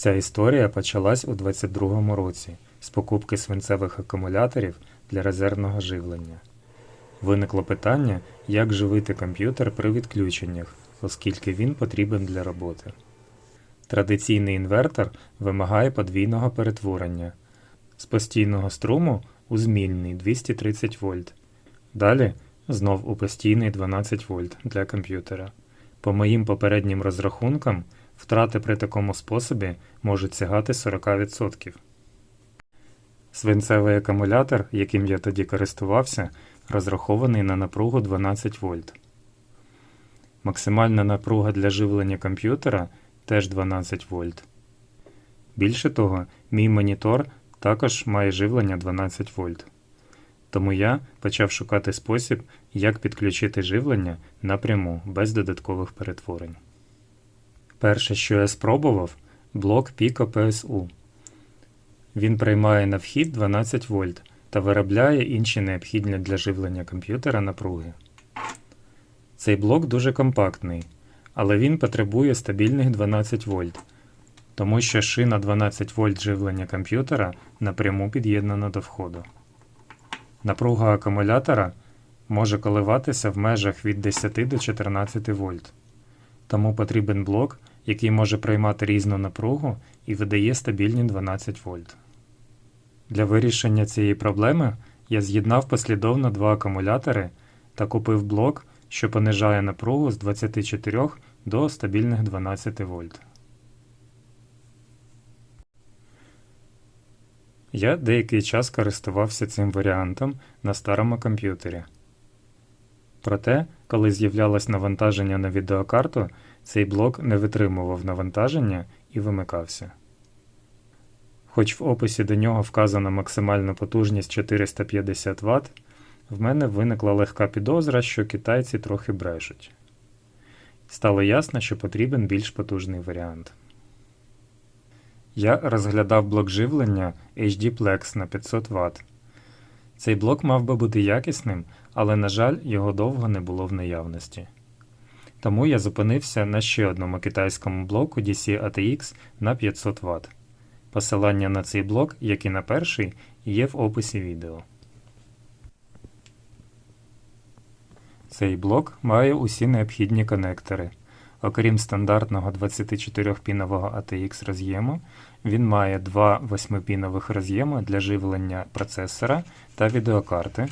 Ця історія почалась у 22-му році з покупки свинцевих акумуляторів для резервного живлення. Виникло питання, як живити комп'ютер при відключеннях, оскільки він потрібен для роботи. Традиційний інвертор вимагає подвійного перетворення з постійного струму у змінний 230 вольт. Далі знов у постійний 12 вольт для комп'ютера. По моїм попереднім розрахункам, втрати при такому способі можуть сягати 40%. Свинцевий акумулятор, яким я тоді користувався, розрахований на напругу 12 вольт. Максимальна напруга для живлення комп'ютера теж 12 вольт. Більше того, мій монітор також має живлення 12 вольт. Тому я почав шукати спосіб, як підключити живлення напряму без додаткових перетворень. Перше, що я спробував, блок Pico PSU. Він приймає на вхід 12 вольт та виробляє інші необхідні для живлення комп'ютера напруги. Цей блок дуже компактний, але він потребує стабільних 12 вольт, тому що шина 12 вольт живлення комп'ютера напряму під'єднана до входу. Напруга акумулятора може коливатися в межах від 10 до 14 вольт, тому потрібен блок, який може приймати різну напругу і видає стабільні 12 вольт. Для вирішення цієї проблеми я з'єднав послідовно два акумулятори та купив блок, що понижає напругу з 24 до стабільних 12 вольт. Я деякий час користувався цим варіантом на старому комп'ютері. Проте, коли з'являлось навантаження на відеокарту, цей блок не витримував навантаження і вимикався. Хоч в описі до нього вказана максимальна потужність 450 Вт, в мене виникла легка підозра, що китайці трохи брешуть. Стало ясно, що потрібен більш потужний варіант. Я розглядав блок живлення HD Plex на 500 Вт. Цей блок мав би бути якісним, але, на жаль, його довго не було в наявності. Тому я зупинився на ще одному китайському блоку DC ATX на 500 Вт. Посилання на цей блок, як і на перший, є в описі відео. Цей блок має усі необхідні конектори. Окрім стандартного 24-пінового ATX роз'єму, він має два 8-пінових роз'єми для живлення процесора та відеокарти,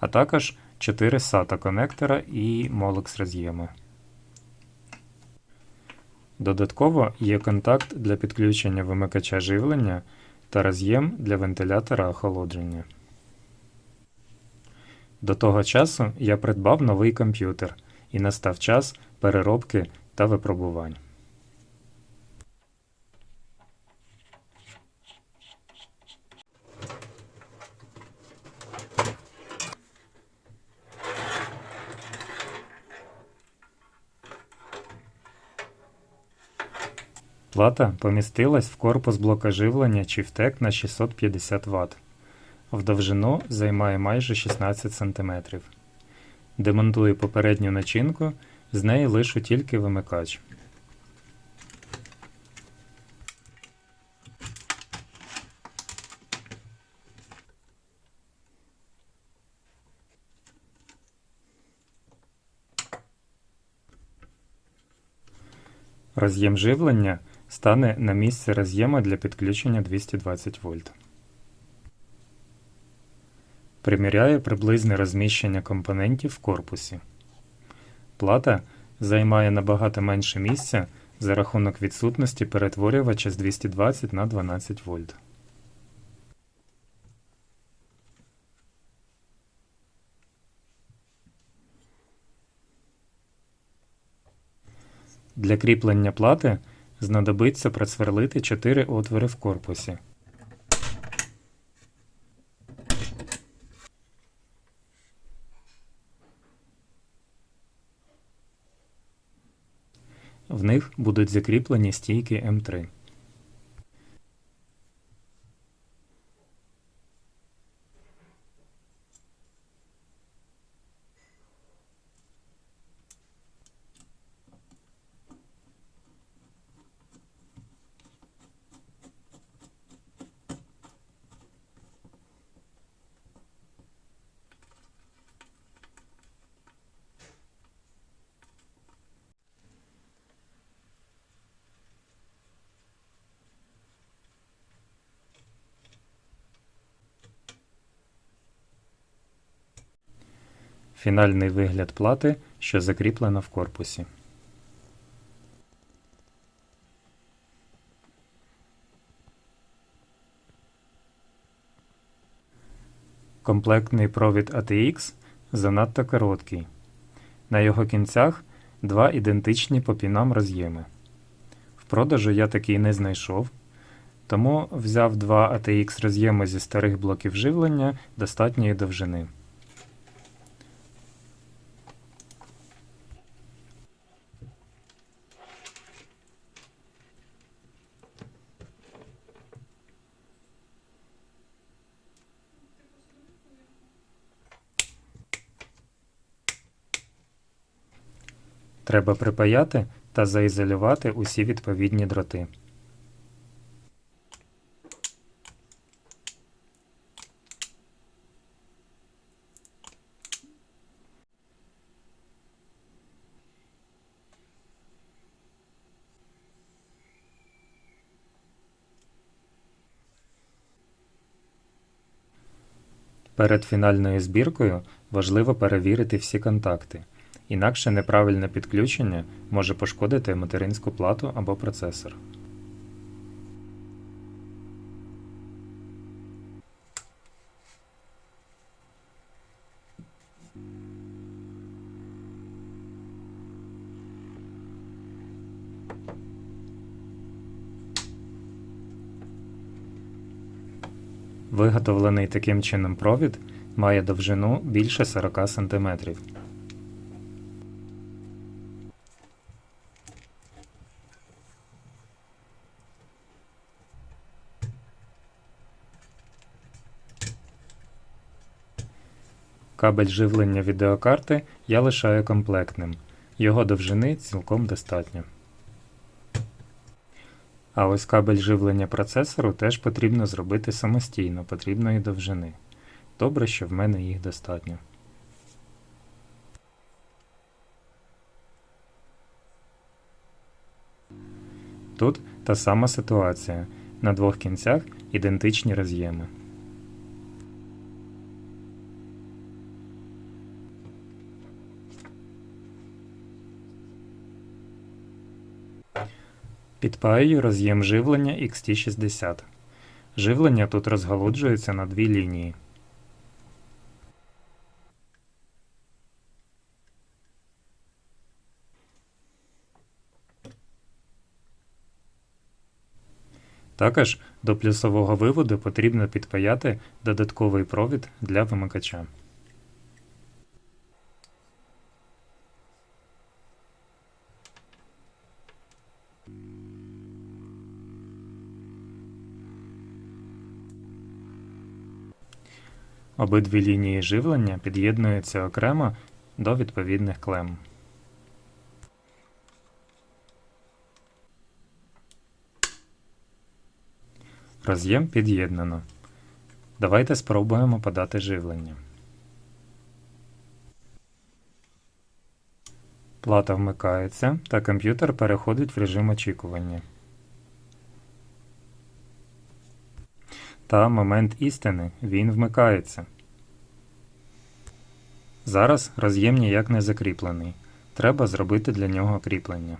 а також 4 SATA конектора і Molex роз'єми. Додатково є контакт для підключення вимикача живлення та роз'єм для вентилятора охолодження. До того часу я придбав новий комп'ютер і настав час переробки та випробувань. Плата помістилась в корпус блока живлення Chieftec на 650 Вт. В довжину займає майже 16 см. Демонтую попередню начинку, з неї лишу тільки вимикач. Роз'єм живлення стане на місце роз'єма для підключення 220 вольт. Приміряю приблизне розміщення компонентів в корпусі. Плата займає набагато менше місця за рахунок відсутності перетворювача з 220 на 12 вольт. Для кріплення плати знадобиться просверлити 4 отвори в корпусі. В них будуть закріплені стійки М3. Фінальний вигляд плати, що закріплена в корпусі. Комплектний провід ATX занадто короткий. На його кінцях два ідентичні по пінам роз'єми. В продажу я такий не знайшов, тому взяв два ATX роз'єми зі старих блоків живлення достатньої довжини. Треба припаяти та заізолювати усі відповідні дроти. Перед фінальною збіркою важливо перевірити всі контакти, інакше неправильне підключення може пошкодити материнську плату або процесор. Виготовлений таким чином провід має довжину більше 40 см. Кабель живлення відеокарти я лишаю комплектним. Його довжини цілком достатньо. А ось кабель живлення процесору теж потрібно зробити самостійно потрібної довжини. Добре, що в мене їх достатньо. Тут та сама ситуація. На двох кінцях ідентичні роз'єми. Підпаюю роз'єм живлення XT60. Живлення тут розгалуджується на дві лінії. Також до плюсового виводу потрібно підпаяти додатковий провід для вимикача. Обидві лінії живлення під'єднуються окремо до відповідних клем. Роз'єм під'єднано. Давайте спробуємо подати живлення. Плата вмикається та комп'ютер переходить в режим очікування. Та момент істини він вмикається. Зараз роз'єм ніяк не закріплений. Треба зробити для нього кріплення.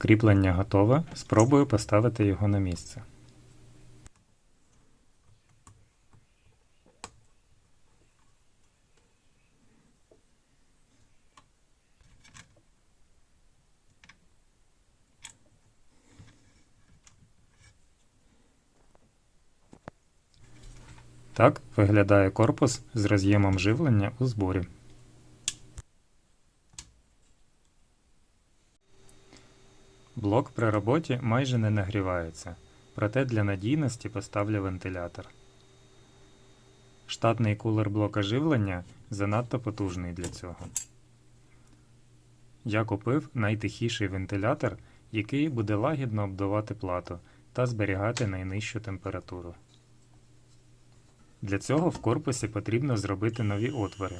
Кріплення готове, спробую поставити його на місце. Так виглядає корпус з роз'ємом живлення у зборі. Блок при роботі майже не нагрівається, проте для надійності поставлю вентилятор. Штатний кулер блока живлення занадто потужний для цього. Я купив найтихіший вентилятор, який буде лагідно обдувати плату та зберігати найнижчу температуру. Для цього в корпусі потрібно зробити нові отвори.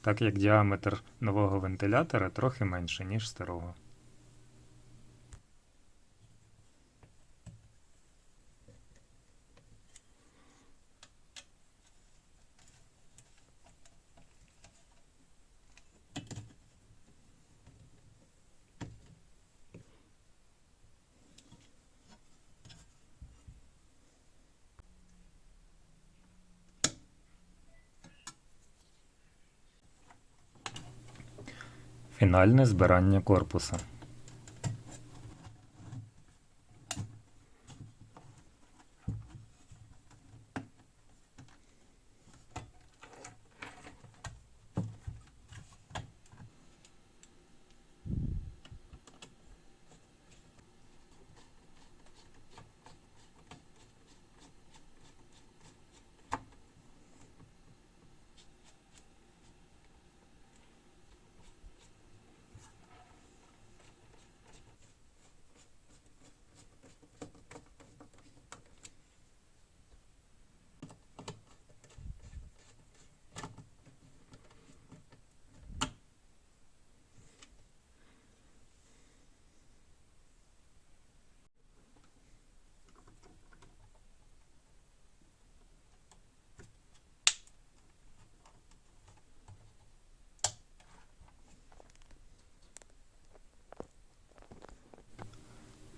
Так як діаметр нового вентилятора трохи менше, ніж старого. Фінальне збирання корпуса.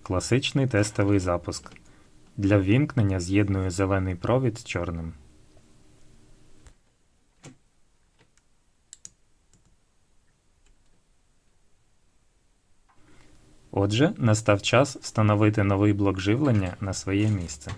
Класичний тестовий запуск. Для ввімкнення з'єдную зелений провід з чорним. Отже, настав час встановити новий блок живлення на своє місце.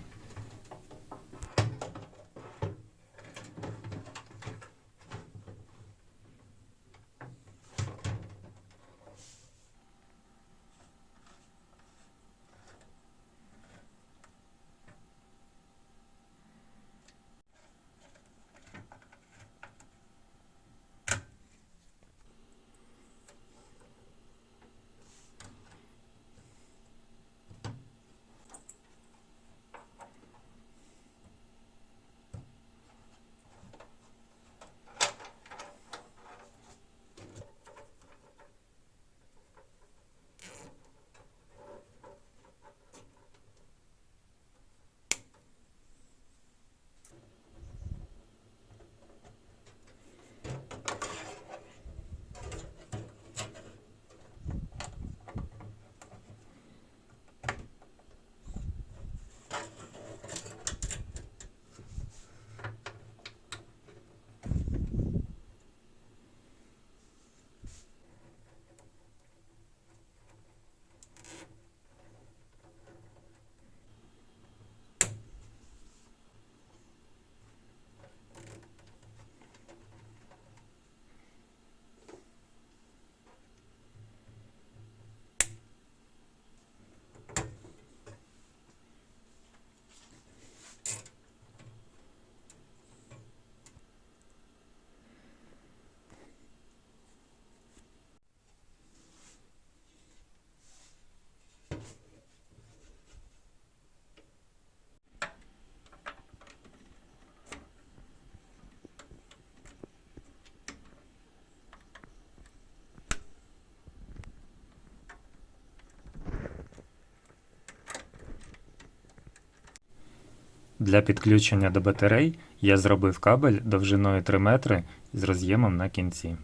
Для підключення до батарей я зробив кабель довжиною 3 метри з роз'ємом на кінці.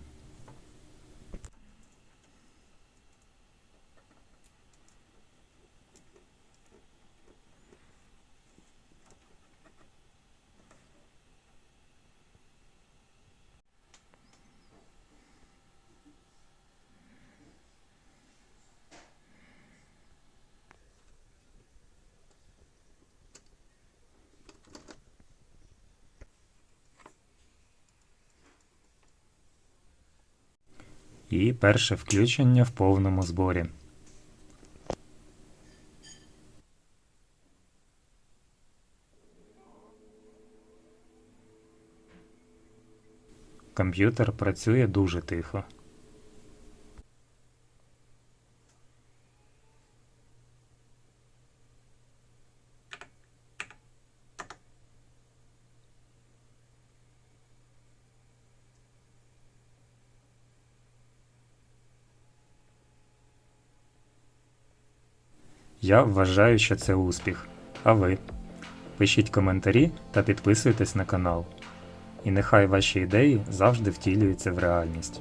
І перше включення в повному зборі. Комп'ютер працює дуже тихо. Я вважаю, що це успіх. А ви? Пишіть коментарі та підписуйтесь на канал. І нехай ваші ідеї завжди втілюються в реальність.